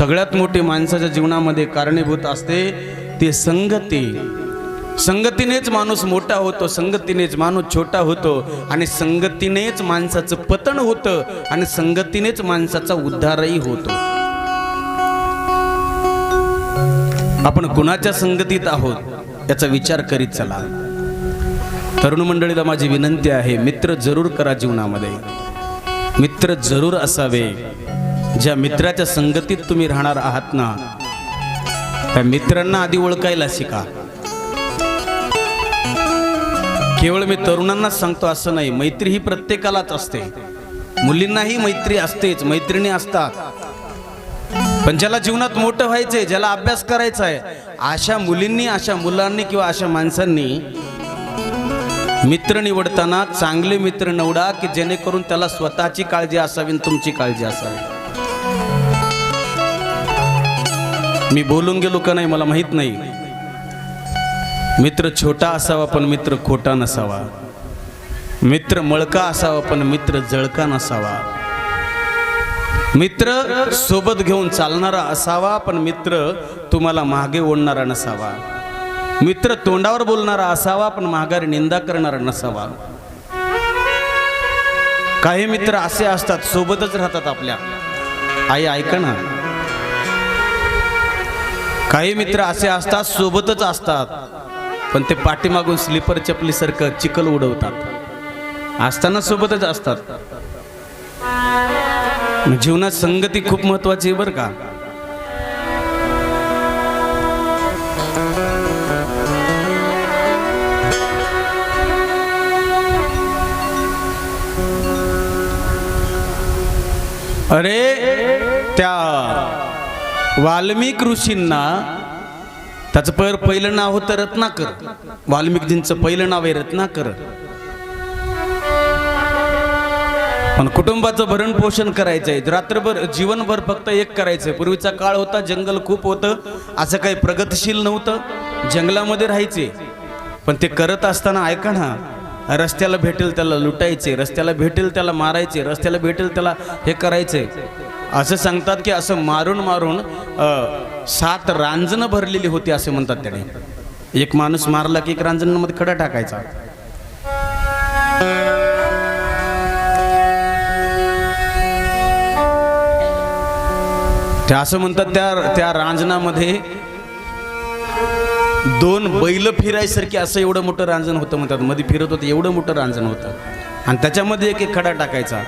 सगळ्यात मोठी माणसाच्या जीवनामध्ये कारणीभूत असते ते संगती. संगतीनेच माणूस मोठा होतो संगतीनेच माणूस छोटा होतो आणि संगतीनेच माणसाचं पतन होतं आणि संगतीनेच माणसाचा उद्धारही होतो. आपण कुणाच्या संगतीत आहोत याचा विचार करीत चला. तरुण मंडळीला माझी विनंती आहे मित्र जरूर करा जीवनामध्ये. मित्र जरूर असावे. ज्या मित्राच्या संगतीत तुम्ही राहणार आहात ना त्या मित्रांना आधी ओळखायला शिका. केवळ मी तरुणांनाच सांगतो असं नाही मैत्री ही प्रत्येकालाच असते. मुलींनाही मैत्री असतेच मैत्रिणी असतात. पण ज्याला जीवनात मोठं व्हायचंय ज्याला अभ्यास करायचा आहे अशा मुलींनी अशा मुलांनी किंवा अशा माणसांनी मित्र निवडताना चांगले मित्र निवडा की जेणेकरून त्याला स्वतःची काळजी असावी आणि तुमची काळजी असावी. मी बोलून गेलो का नाही मला माहीत नाही. मित्र छोटा असावा पण मित्र खोटा नसावा. मित्र मळका असावा पण मित्र जळका नसावा. मित्र सोबत घेऊन चालणारा असावा पण मित्र तुम्हाला मागे ओढणारा नसावा. मित्र तोंडावर बोलणारा असावा पण माघारी निंदा करणारा नसावा. काही मित्र असे असतात सोबतच राहतात आपल्या. आई ऐका ना. काही मित्र असे असतात सोबतच असतात. पण ते पाठीमागून स्लीपर चपलीसारखं चिखल उडवतात. असताना सोबतच असतात. जीवनात संगती खूप महत्वाची आहे बरं का? अरे त्या वाल्मिक ऋषींना त्याचं पर पहिलं नाव होतं रत्नाकर. वाल्मिकजींचं पहिलं नाव आहे रत्नाकर. पण कुटुंबाचं भरण पोषण करायचंय. रात्रभर जीवनभर फक्त एक करायचंय. पूर्वीचा काळ होता जंगल खूप होतं. असं काही प्रगतशील नव्हतं. जंगलामध्ये राहायचे. पण ते करत असताना ऐका ना रस्त्याला भेटेल त्याला लुटायचे रस्त्याला भेटेल त्याला मारायचे रस्त्याला भेटेल त्याला हे करायचे. असं सांगतात की असं मारून मारून सात रांजणं भरलेली होती असे म्हणतात त्याने. एक माणूस मारला की एक रांजणामध्ये खडा टाकायचा. ते असं म्हणतात त्या त्या रांजणामध्ये दोन बैल फिरायसारखे असं एवढं मोठं रांजण होतं म्हणतात. मध्ये फिरत होतं एवढं मोठं रांजण होतं. आणि त्याच्यामध्ये एक एक खडा टाकायचा.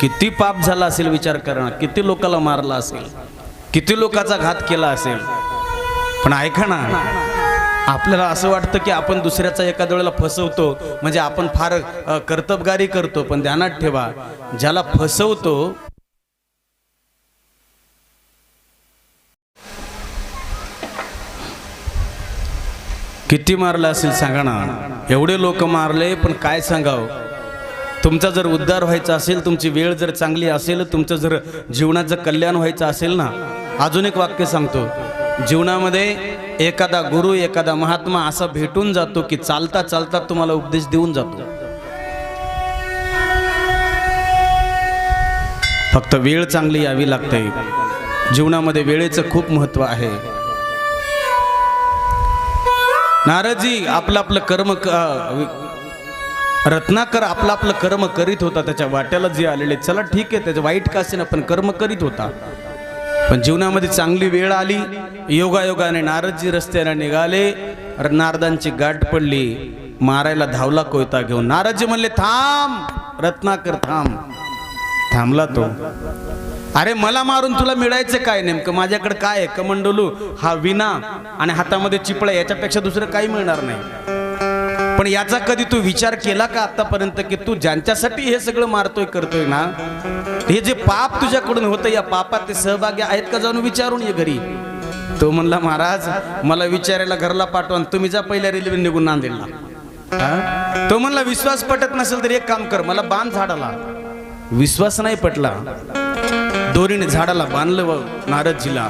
किती पाप झाला असेल विचार करणं किती लोकाला मारला असेल किती लोकाचा घात केला असेल. पण ऐका ना आपल्याला असं वाटतं की आपण दुसऱ्याचा एखाद्या वेळेला फसवतो म्हणजे आपण फार कर्तबगारी करतो पण ध्यानात ठेवा. ज्याला फसवतो किती मारलं असेल सांगा ना. एवढे लोक मारले पण काय सांगावं? तुमचा जर उद्धार व्हायचा असेल तुमची वेळ जर चांगली असेल तुमचं जर जीवनाचं कल्याण व्हायचं असेल ना अजून एक वाक्य सांगतो. जीवनामध्ये एखादा गुरु एखादा महात्मा असा भेटून जातो की चालता चालता तुम्हाला उपदेश देऊन जातो. फक्त वेळ चांगली यावी लागते. जीवनामध्ये वेळेचं खूप महत्त्व आहे. नारदजी आपलं आपलं कर्म क- रत्नाकर आपलं आपलं कर्म करीत होता त्याच्या वाट्याला जे आलेले चला ठीक आहे त्याचं वाईट का असेल पण कर्म करीत होता. पण जीवनामध्ये चांगली वेळ आली योगायोगाने नारदजी रस्त्याला निघाले र- नारदांची गाठ पडली मारायला धावला कोयता घेऊन. नारदजी म्हणले थांब रत्नाकर थांब. थांबला तो. अरे मला मारून तुला मिळायचं काय नेमकं? माझ्याकडे काय आहे? कमंडोलू हा विना आणि हातामध्ये चिपळा याच्यापेक्षा दुसरं काही मिळणार नाही. पण याचा कधी तू विचार केला का आतापर्यंत की तू ज्यांच्यासाठी हे सगळं मारतोय करतोय ना हे जे पाप तुझ्याकडून होतं या पापात ते सहभागी आहेत का जाऊन विचारून ये घरी? तो म्हणला महाराज मला विचारायला घरला पाठवा आणि तुम्ही जा पहिल्या रेल्वे निघून नांदेडला. तो म्हणला विश्वास पटत नसेल तर एक काम कर मला बांध झाडाला. विश्वास नाही पटला. दोरीने झाडाला बांधलं व नारदजीला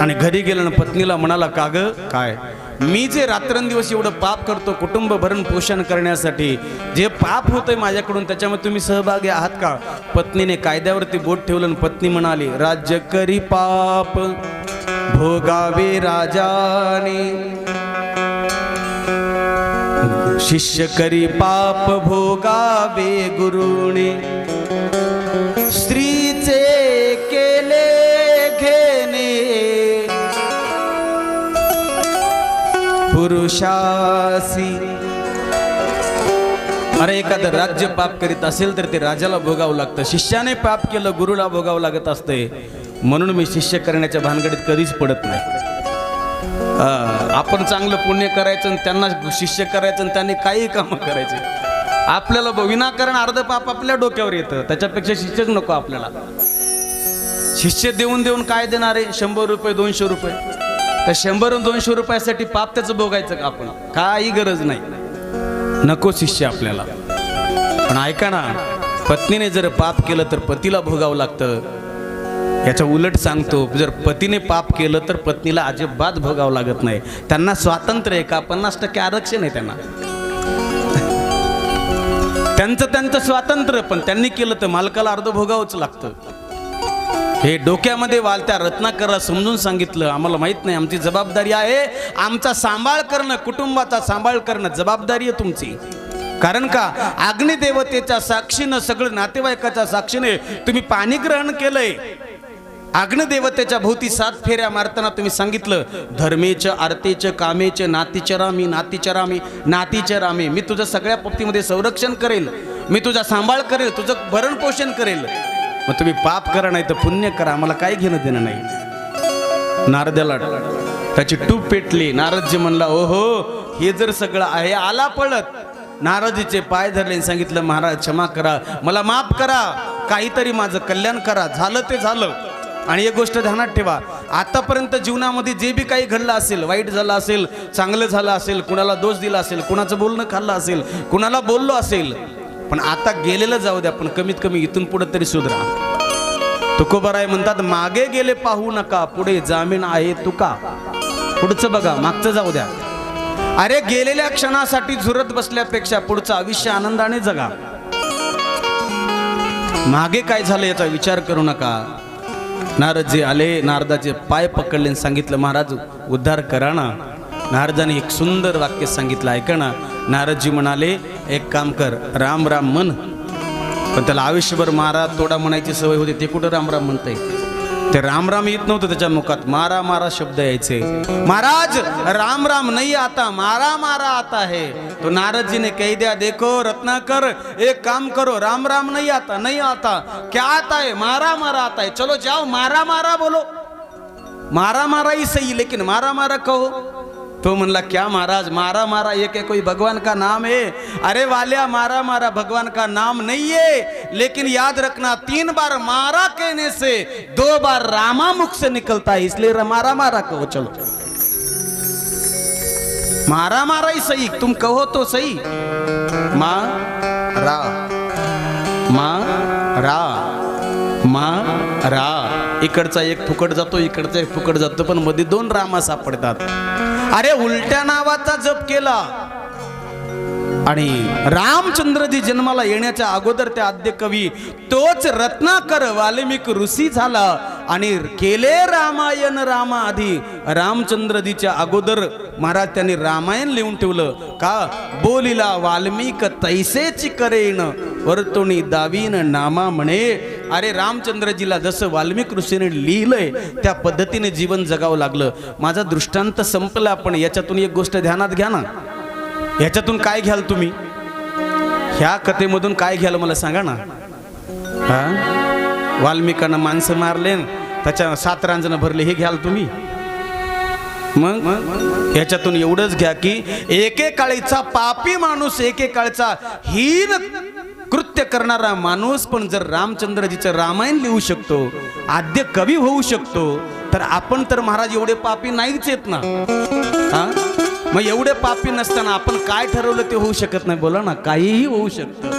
आणि घरी गेलं पत्नीला म्हणाला का काय? मी जे रात्रंदिवस एवढं पाप करतो कुटुंब भरण पोषण करण्यासाठी जे पाप होतंय माझ्याकडून त्याच्यामध्ये तुम्ही सहभागी आहात का? पत्नीने कायद्यावरती बोट ठेवलं आणि पत्नी म्हणाली राज्य करी पाप भोगावे राजाने. शिष्य करी पाप भोगावे गुरुने. पुरुषासी. अरे एखादं राज्य पाप करीत असेल तर ते राजाला भोगावं लागतं. शिष्याने पाप केलं गुरुला भोगावं लागत असते. म्हणून मी शिष्य करण्याच्या भानगडीत कधीच पडत नाही. हा, आपण चांगलं पुण्य करायचं आणि त्यांना शिष्य करायचं आणि त्यांनी काही कामं करायचे. आपल्याला विनाकारण अर्ध पाप आपल्या डोक्यावर येतं. त्याच्यापेक्षा शिष्यच नको आपल्याला. शिष्य देऊन देऊन काय देणार आहे? शंभर रुपये दोनशे रुपये. तर शंभर दोनशे रुपयासाठी पाप त्याचं भोगायचं का आपण? काही गरज नाही. नको शिष्य आपल्याला. पण ऐका ना पत्नीने जर पाप केलं तर पतीला भोगावं लागतं. याच्या उलट सांगतो जर पतीने पाप केलं तर पत्नीला अजिबात भोगावं लागत नाही. त्यांना स्वातंत्र्य आहे का? पन्नास टक्के आरक्षण आहे त्यांना. त्यांचं त्यांचं स्वातंत्र्य पण त्यांनी केलं तर मालकाला अर्ध भोगावंच लागतं. हे डोक्यामध्ये वालत्या रत्नाकरला समजून सांगितलं. आम्हाला माहीत नाही आमची जबाबदारी आहे. आमचा सांभाळ करणं कुटुंबाचा सांभाळ करणं जबाबदारी आहे तुमची. कारण का? अग्निदेवतेच्या साक्षीनं सगळं नातेवाईकाच्या साक्षीने तुम्ही पाणी ग्रहण केलंय. अग्निदेवतेच्या भोवती सात फेऱ्या मारताना तुम्ही सांगितलं धर्मेच आरतेच कामेच नातीचरामी नातीचरामी नातीचरामी मी तुझं सगळ्या बाबतीमध्ये संरक्षण करेल. मी तुझा सांभाळ करेल तुझं भरणपोषण करेल. मग तुम्ही पाप करा नाही तर पुण्य करा. मला काय घेणं देणं नाही. नारदाला त्याची टूप पेटली. नारदजी म्हणला ओहो हे जर सगळं आहे आला पळत. नारदजीचे पाय धरले सांगितलं महाराज क्षमा करा. मला माफ करा. काहीतरी माझं कल्याण करा. झालं ते झालं. आणि एक गोष्ट ध्यानात ठेवा. आतापर्यंत जीवनामध्ये जे बी काही घडलं असेल वाईट झालं असेल चांगलं झालं असेल कुणाला दोष दिला असेल कुणाचं बोलणं खाल्लं असेल कुणाला बोललो असेल पण आता गेलेलं जाऊ द्या पण कमीत कमी इथून पुढे तरी सुधरा. तुकोबराय म्हणतात मागे गेले पाहू नका पुढे जामीन आहे तुका. पुढचं बघा मागचं जाऊ द्या. अरे गेलेल्या क्षणासाठी झुरत बसल्यापेक्षा पुढचं आयुष्य आनंदाने जगा. मागे काय झालं याचा विचार करू नका. नारदजी आले नारदाचे पाय पकडले आणि सांगितलं महाराज उद्धार करा ना. नारदाने एक सुंदर वाक्य सांगितलं ऐका ना. नारदजी म्हणाले एक काम कर राम राम म्हण. पण त्याला आयुष्यभर मारा तोडा म्हणायची सवय होती ते कुठं राम राम म्हणते ते राम राम येत नव्हतं त्याच्या मुखात. मारा मारा शब्द यायचे. महाराज राम राम नाही आता मारा मारा आता है तो नारद जी ने कह दिया देखो रत्नाकर एक काम करो राम राम नहीं आता नहीं आता. क्या आता है? मारा मारा आता है. चलो जाओ मारा मारा बोलो. मारा मारा ही सही लेकिन मारा मारा कहो. तो म्हणला क्या महाराज मारा मारा ये क्या कोई भगवान का नाम है? अरे वाल्या मारा मारा भगवान का नाम नहीं है लेकिन याद रखना तीन बार मारा कहने से दो बार रामा मुख से निकलता है इसलिए मारा मारा कहो चलो। मारा मारा ही सही तुम कहो तो सही। मा रा मा रा मा रा। इकडचा एक फुकट जातो इकडचा एक फुकट जातो पण मध्ये दोन रामा सापडतात. अरे उलट्या नावाचा जप केला. आणि रामचंद्रजी जन्माला येण्याच्या अगोदर त्या आद्य कवी तोच रत्नाकर वाल्मिक ऋषी झाला. आणि केले रामायण रामा आधी रामचंद्रजीच्या अगोदर महाराज त्यांनी रामायण लिहून ठेवलं. का? बोलिला वाल्मिक तैसेची करेन वर्तुणी दावीन नामा म्हणे. अरे रामचंद्रजीला जसं वाल्मिक ऋषीने लिहिलंय त्या पद्धतीने जीवन जगावं लागलं. माझा दृष्टांत संपला पण याच्यातून एक गोष्ट ध्यानात घ्या ना. ह्याच्यातून काय घ्याल तुम्ही? ह्या कथेमधून काय घ्याल मला सांगा ना. हा? वाल्मिकानं माणसं मारले त्याच्या सात रांजणं भरले हे घ्याल तुम्ही? मग? याच्यातून एवढंच घ्या की एकेकाळीचा पापी माणूस एकेकाळचा हीन कृत्य करणारा माणूस पण जर रामचंद्रजीचं रामायण लिहू शकतो आद्य कवी होऊ शकतो तर आपण तर महाराज एवढे पापी नाहीच येत ना. हा? मग एवढे पापी नसताना आपण काय ठरवलं ते होऊ शकत नाही? बोला ना काहीही होऊ शकतं.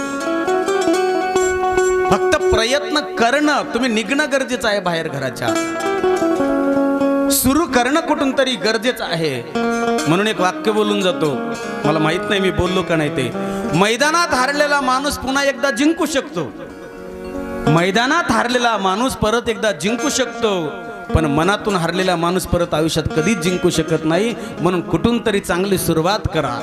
फक्त प्रयत्न करणं तुम्ही निघणं गरजेचं आहे बाहेर घराच्या. सुरू करणं कुठून तरी गरजेचं आहे. म्हणून एक वाक्य बोलून जातो. मला माहीत नाही मी बोललो का नाही ते. मैदानात हारलेला माणूस पुन्हा एकदा जिंकू शकतो. मैदानात हारलेला माणूस परत एकदा जिंकू शकतो. पण मनातून हारलेला माणूस परत आयुष्यात कधीच जिंकू शकत नाही. म्हणून कुठून तरी चांगली सुरुवात करा.